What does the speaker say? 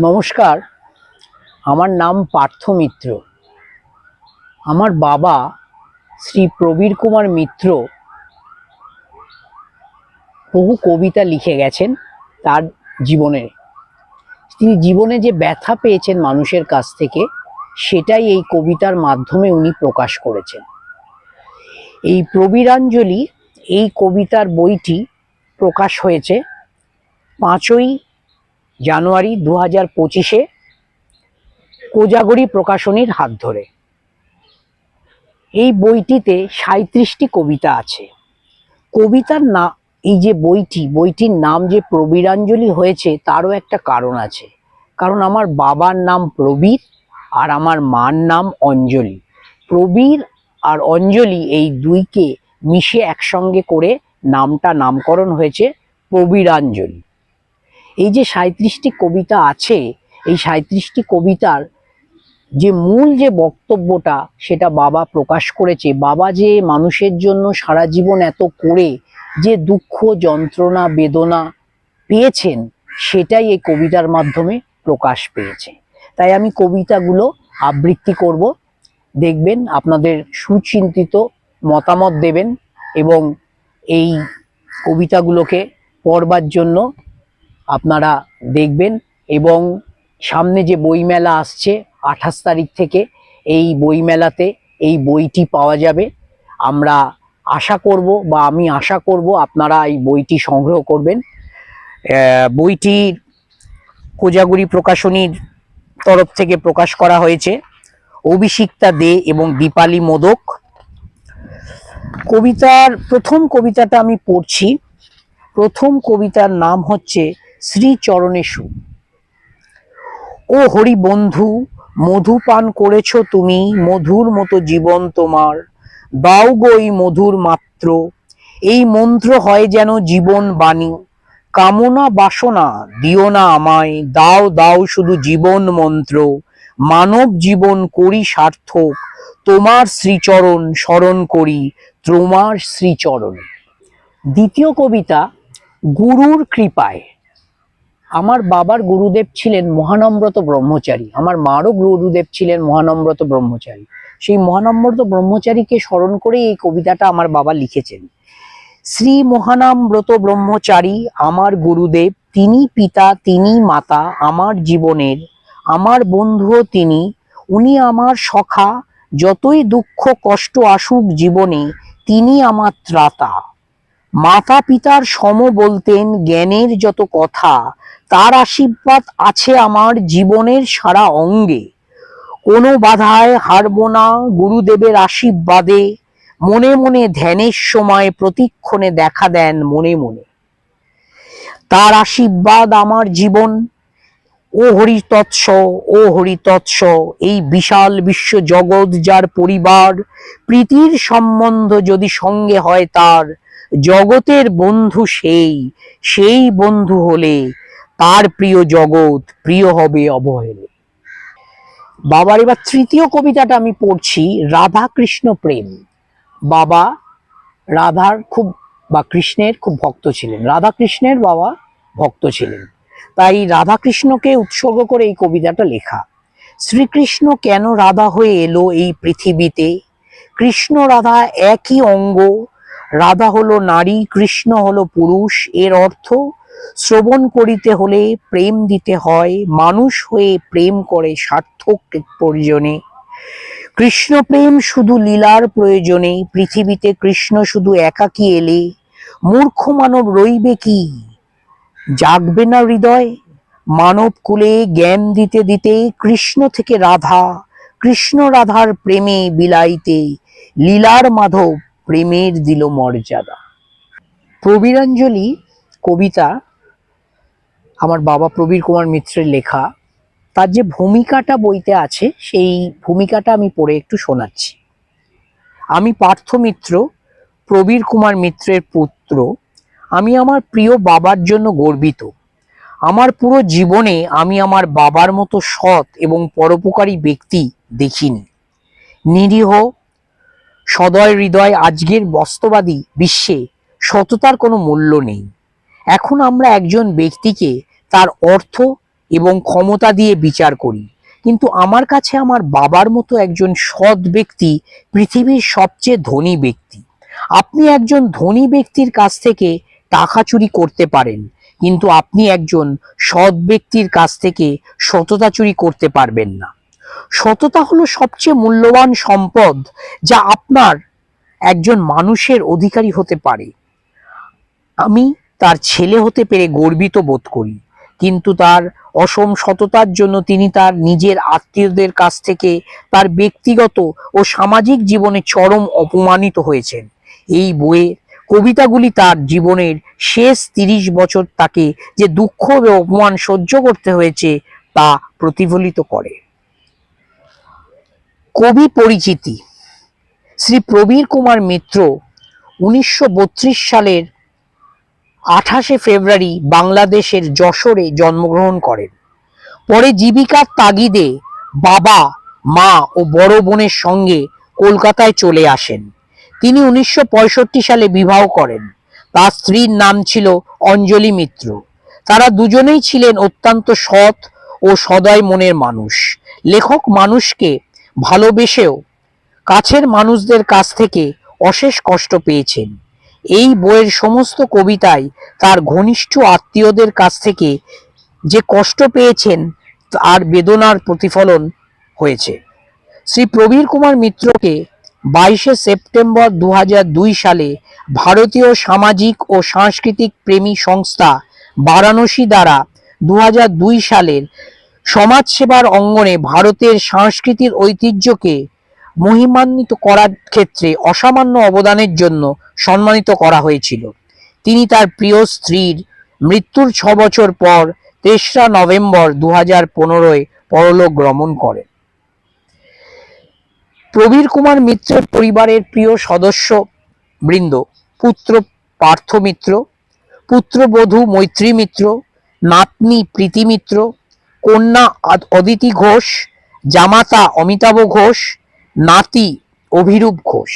নমস্কার। আমার নাম পার্থ মিত্র। আমার বাবা শ্রী প্রবীর কুমার মিত্র বহু কবিতা লিখে গেছেন তার জীবনে। তিনি জীবনে যে ব্যথা পেয়েছেন মানুষের কাছ থেকে, সেটাই এই কবিতার মাধ্যমে উনি প্রকাশ করেছেন। এই প্রবীরাঞ্জলি এই কবিতার বইটি প্রকাশ হয়েছে পাঁচই জানুয়ারি দু হাজার পঁচিশে কোজাগরি প্রকাশনীর হাত ধরে। এই বইটিতে সাঁত্রিশটি কবিতা আছে। কবিতার না, এই যে বইটি, বইটির নাম যে প্রবীরাঞ্জলি হয়েছে, তারও একটা কারণ আছে। কারণ আমার বাবার নাম প্রবীর আর আমার মার নাম অঞ্জলি। প্রবীর আর অঞ্জলি এই দুইকে মিশে একসঙ্গে করে নামটা নামকরণ হয়েছে প্রবীরাঞ্জলি। এই যে সাঁত্রিশটি কবিতা আছে, এই সাঁত্রিশটি কবিতার যে মূল যে বক্তব্যটা সেটা বাবা প্রকাশ করেছে। বাবা যে মানুষের জন্য সারা জীবন এত করে যে দুঃখ, যন্ত্রণা, বেদনা পেয়েছেন, সেটাই এই কবিতার মাধ্যমে প্রকাশ পেয়েছে। তাই আমি কবিতাগুলো আবৃত্তি করব। দেখবেন আপনাদের সুচিন্তিত মতামত দেবেন এবং এই কবিতাগুলোকে পড়বার জন্য আপনারা দেখবেন এবং সামনে যে বইমেলা আসছে আঠাশ তারিখ থেকে, এই বইমেলাতে এই বইটি পাওয়া যাবে। আমরা আশা করব বা আমি আশা করব আপনারা এই বইটি সংগ্রহ করবেন। বইটি কোজাগুড়ি প্রকাশনীর তরফ থেকে প্রকাশ করা হয়েছে। অভিষিক্তা দে এবং দীপালি মোদক। কবিতার, প্রথম কবিতাটা আমি পড়ছি। প্রথম কবিতার নাম হচ্ছে শ্রীচরণেশু। ও হরি বন্ধু মধু পান করেছ তুমি, মধুর মতো জীবন তোমার। দাও গো এই মধুর মাত্র, এই মন্ত্র হয় যেন জীবন বাণী। কামনা বাসনা দিও না আমায়, দাও দাও শুধু জীবন মন্ত্র। মানব জীবন করি সার্থক, তোমার শ্রীচরণ স্মরণ করি, তোমার শ্রীচরণ। দ্বিতীয় কবিতা, গুরুর কৃপায়। আমার বাবার গুরুদেব ছিলেন মহানম্রত ব্রহ্মচারী। আমার মারও গুরুদেব ছিলেন মহানম্রত ব্রহ্মচারী। সেই মহানম্রত ব্রহ্মচারীকে স্মরণ করে এই কবিতাটা আমার বাবা লিখেছেন। শ্রী মহানামব্রত ব্রহ্মচারী, আমার গুরুদেব, তিনি পিতা, তিনি মাতা, আমার জীবনের, আমার বন্ধুও তিনি, উনি আমার সখা, যতই দুঃখ কষ্ট আসুক জীবনে, তিনি আমার ত্রাতা। মাতা পিতার সম বলতেন, জ্ঞানের যত কথা তার আশীর্বাদ আছে আমার জীবনের সারা অঙ্গে। কোনো বাধায় হারব না গুরুদেবের আশীর্বাদে। মনে মনে ধ্যানের সময় প্রতিক্ষণে দেখা দেন মনে মনে। তার আশীর্বাদ আমার জীবন। ও হরি তৎস ও হরি তৎস এই বিশাল বিশ্ব জগৎ যার পরিবার, প্রীতির সম্বন্ধ যদি সঙ্গে হয় তার, জগতের বন্ধু সেই সেই বন্ধু হলে তার প্রিয় জগৎ, প্রিয় হবে অবহেলে বাবার এবার তৃতীয় কবিতাটা আমি পড়ছি রাধা কৃষ্ণ প্রেম। বাবা রাধার খুব, বা কৃষ্ণের খুব ভক্ত ছিলেন। রাধা কৃষ্ণের বাবা ভক্ত ছিলেন। তাই রাধা কৃষ্ণকে উৎসর্গ করে এই কবিতাটা লেখা। শ্রীকৃষ্ণ কেন রাধা হয়ে এলো এই পৃথিবীতে? কৃষ্ণ রাধা একই অঙ্গ। রাধা হলো নারী, কৃষ্ণ হলো পুরুষ। এর অর্থ শ্রবণ করিতে হলে প্রেম দিতে হয়, মানুষ হয়ে প্রেম করে সার্থক প্রয়োজনে। কৃষ্ণ প্রেম শুধু লীলার প্রয়োজনে, পৃথিবীতে কৃষ্ণ শুধু একাকী এলে, মূর্খ মানব রইবে কি? জাগবে না হৃদয়? মানব কুলে জ্ঞান দিতে দিতে কৃষ্ণ থেকে রাধা, কৃষ্ণ রাধার প্রেমে বিলাইতে লীলার মাধব প্রেমের দিল মর্যাদা। প্রবীরাঞ্জলি কবিতা আমার বাবা প্রবীর কুমার মিত্রের লেখা, তার যে ভূমিকাটা বইতে আছে, সেই ভূমিকাটা আমি পড়ে একটু শোনাচ্ছি। আমি পার্থ মিত্র, প্রবীর কুমার মিত্রের পুত্র। আমি আমার প্রিয় বাবার জন্য গর্বিত। আমার পুরো জীবনে আমি আমার বাবার মতো সৎ এবং পরোপকারী ব্যক্তি দেখিনি। নিরীহ, সদয় হৃদয় আজকের বাস্তবাদী বিশ্বে সততার কোনো মূল্য নেই। এখন আমরা একজন ব্যক্তিকে তার অর্থ এবং ক্ষমতা দিয়ে বিচার করি। কিন্তু আমার কাছে আমার বাবার মতো একজন সৎ ব্যক্তি পৃথিবীর সবচেয়ে ধনী ব্যক্তি। আপনি একজন ধনী ব্যক্তির কাছ থেকে টাকা চুরি করতে পারেন, কিন্তু আপনি একজন সৎ ব্যক্তির কাছ থেকে সততা চুরি করতে পারবেন না। সততা হলো সবচেয়ে মূল্যবান সম্পদ যা আপনার একজন মানুষের অধিকারী হতে পারে। আমি তার ছেলে হতে পেরে গর্বিত বোধ করি। কিন্তু তার অসম সততার জন্য তিনি তার নিজের আত্মীয়দের কাছ থেকে তার ব্যক্তিগত ও সামাজিক জীবনে চরম অপমানিত হয়েছেন। এই বইয়ে কবিতাগুলি তার জীবনের শেষ তিরিশ বছর তাকে যে দুঃখ ও অপমান সহ্য করতে হয়েছে তা প্রতিফলিত করে। কবি পরিচিতি। শ্রী প্রবীর কুমার মিত্র উনিশশো বত্রিশ সালের আঠাশে ফেব্রুয়ারি বাংলাদেশের যশোরে জন্মগ্রহণ করেন। পরে জীবিকার তাগিদে বাবা, মা ও বড় বোনের সঙ্গে কলকাতায় চলে আসেন। তিনি উনিশশো পঁয়ষট্টি সালে বিবাহ করেন। তার স্ত্রীর নাম ছিল অঞ্জলি মিত্র। তারা দুজনেই ছিলেন অত্যন্ত সৎ ও সদয় মনের মানুষ। লেখক মানুষকে ভালোবেসেও কাছের মানুষদের কাছ থেকে অশেষ কষ্ট পেয়েছেন। এই বইয়ের সমস্ত কবিতায় তার ঘনিষ্ঠ আত্মীয়দের কাছ থেকে যে কষ্ট পেয়েছেন, তার বেদনার প্রতিফলন হয়েছে। শ্রী প্রবীর কুমার মিত্রকে বাইশে সেপ্টেম্বর দু হাজার দুই সালে ভারতীয় সামাজিক ও সাংস্কৃতিক প্রেমী সংস্থা বারাণসী দ্বারা দু হাজার দুই সালের সমাজসেবার অঙ্গনে ভারতের সাংস্কৃতিক ঐতিহ্যকে মহিমান্বিত করার ক্ষেত্রে অসামান্য অবদানের জন্য সম্মানিত করা হয়েছিল। তিনি তার প্রিয় স্ত্রীর মৃত্যুর ছ বছর পর তেসরা নভেম্বর দু হাজার পনেরোয় পরলোক গমন করেন। প্রবীর কুমার মিত্রের পরিবারের প্রিয় সদস্য বৃন্দ, পুত্র পার্থ মিত্র পুত্রবধূ মৈত্রী মিত্র, নাতনি প্রীতি মিত্র, কন্যা অদিতি ঘোষ, জামাতা অমিতাভ ঘোষ নাতি অভিরূপ ঘোষ।